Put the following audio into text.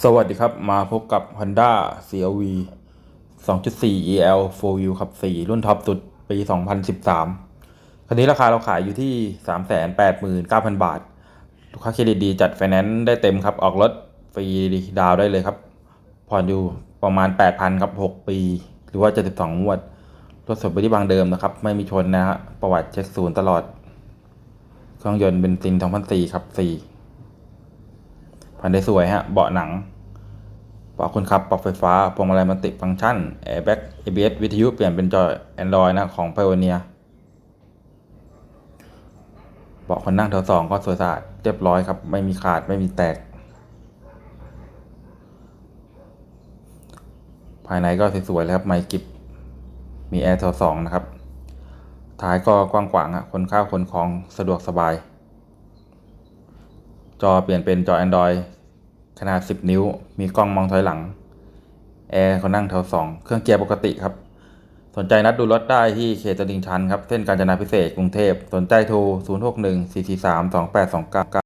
สวัสดีครับมาพบกับ Honda CRV 2.4 EL 4U ครับ 4 รุ่นท็อปสุด ปี 2013 คันนี้ราคาเราขายอยู่ที่ 389,000 บาท ลูกค้าเครดิตดีจัดไฟแนนซ์ได้เต็มครับ ออกรถฟรีดาวได้เลยครับ ผ่อนอยู่ประมาณ 8,000 ครับ 6 ปี หรือว่า 72งวด รถสดไปที่บางเดิมนะครับ ไม่มีชนนะฮะประวัติเช็คศูนย์ตลอด เครื่องยนต์เบนซิน 2004 ครับ 4 ผ่านได้สวยฮะ เบาะหนังเบาะคนขับ ปรับไฟฟ้าพวงมาลัยมัลติฟังก์ชันแอร์แบ็ก ABS วิทยุเปลี่ยนเป็นจอ Android นะของ Pioneer เบาะคนนั่งแถวสองก็สวยสะอาดเรียบร้อยครับ ไม่มีขาดไม่มีแตก ภายในก็สวยๆเลยครับ ไมค์กิบมีแอร์แถวสองนะครับ ท้ายก็กว้างขวางฮะคนข้าวคนของสะดวกสบาย จอเปลี่ยนเป็นจอ Android ขนาด 10 นิ้ว มีกล้องมองถอยหลัง แอร์เขานั่งแถว2 เครื่องเกียร์ปกติครับ สนใจนัดดูรถได้ที่เขตตลิ่งชันครับ เส้นกาญจนาพิเศษกรุงเทพ สนใจโทร 061 443 2829